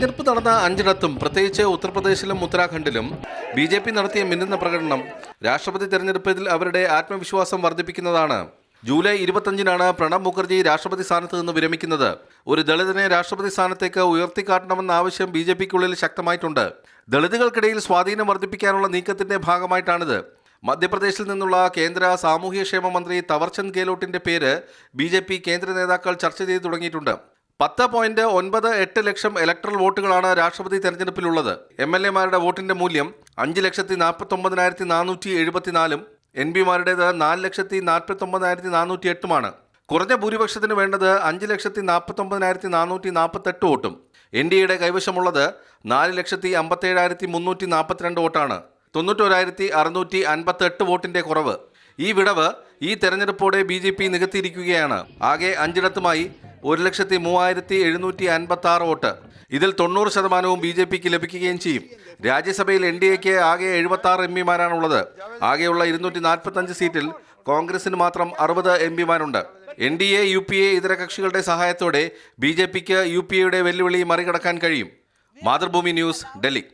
തെരഞ്ഞെടുപ്പ് നടന്ന അഞ്ചിടത്തും പ്രത്യേകിച്ച് ഉത്തർപ്രദേശിലും ഉത്തരാഖണ്ഡിലും ബി ജെ പി നടത്തിയ മിന്നുന്ന പ്രകടനം രാഷ്ട്രപതി തെരഞ്ഞെടുപ്പിൽ അവരുടെ ആത്മവിശ്വാസം വർദ്ധിപ്പിക്കുന്നതാണ്. ജൂലൈ ഇരുപത്തഞ്ചിനാണ് പ്രണബ് മുഖർജി രാഷ്ട്രപതി സ്ഥാനത്ത് നിന്ന് വിരമിക്കുന്നത്. ഒരു ദളിതനെ രാഷ്ട്രപതി സ്ഥാനത്തേക്ക് ഉയർത്തിക്കാട്ടണമെന്ന ആവശ്യം ബി ജെ പിക്കുള്ളിൽ ശക്തമായിട്ടുണ്ട്. ദളിതുകൾക്കിടയിൽ സ്വാധീനം വർദ്ധിപ്പിക്കാനുള്ള നീക്കത്തിന്റെ ഭാഗമായിട്ടാണിത്. മധ്യപ്രദേശിൽ നിന്നുള്ള കേന്ദ്ര സാമൂഹ്യക്ഷേമ മന്ത്രി തവർചന്ദ് ഗെഹ്ലോട്ടിന്റെ പേര് ബി കേന്ദ്ര നേതാക്കൾ ചർച്ച ചെയ്തു തുടങ്ങിയിട്ടുണ്ട്. പത്ത് പോയിന്റ് ഒൻപത് എട്ട് ലക്ഷം ഇലക്ട്രൽ വോട്ടുകളാണ് രാഷ്ട്രപതി തെരഞ്ഞെടുപ്പിലുള്ളത്. എം എൽ എമാരുടെ വോട്ടിന്റെ മൂല്യം അഞ്ച് ലക്ഷത്തി നാൽപ്പത്തി ഒമ്പതിനായിരത്തി നാനൂറ്റി എഴുപത്തിനാലും എൻ പിമാരുടേത് നാല് ലക്ഷത്തി നാൽപ്പത്തി ഒമ്പതിനായിരത്തി നാനൂറ്റി എട്ടുമാണ്. കുറഞ്ഞ ഭൂരിപക്ഷത്തിന് വേണ്ടത് അഞ്ച് ലക്ഷത്തി നാൽപ്പത്തി ഒമ്പതിനായിരത്തി നാനൂറ്റി നാൽപ്പത്തെട്ട് വോട്ടും. എൻ ഡി എയുടെ കൈവശമുള്ളത് നാല് ലക്ഷത്തി അമ്പത്തേഴായിരത്തി മുന്നൂറ്റി നാൽപ്പത്തിരണ്ട് വോട്ടാണ്. തൊണ്ണൂറ്റോരായിരത്തി അറുന്നൂറ്റി അൻപത്തെട്ട് വോട്ടിന്റെ കുറവ്. ഈ വിടവ് ഈ തെരഞ്ഞെടുപ്പോടെ ബി ജെ പി നികത്തിയിരിക്കുകയാണ്. ആകെ അഞ്ചിടത്തുമായി ഒരു ലക്ഷത്തി മൂവായിരത്തി എഴുന്നൂറ്റി അൻപത്തി ആറ് വോട്ട്. ഇതിൽ തൊണ്ണൂറ് ശതമാനവും ബി ജെ പിക്ക് ലഭിക്കുകയും ചെയ്യും. രാജ്യസഭയിൽ എൻ ഡി എക്ക് ആകെ എഴുപത്തി ആറ് എം പിമാരാണുള്ളത്. ആകെയുള്ള ഇരുന്നൂറ്റി നാൽപ്പത്തഞ്ച് സീറ്റിൽ കോൺഗ്രസിന് മാത്രം അറുപത് M പിമാരുണ്ട്. N D A U P A ഇതര കക്ഷികളുടെ സഹായത്തോടെ ബി ജെ പിക്ക് യു പി എയുടെ വെല്ലുവിളി മറികടക്കാൻ കഴിയും. മാതൃഭൂമി ന്യൂസ് ഡൽഹി.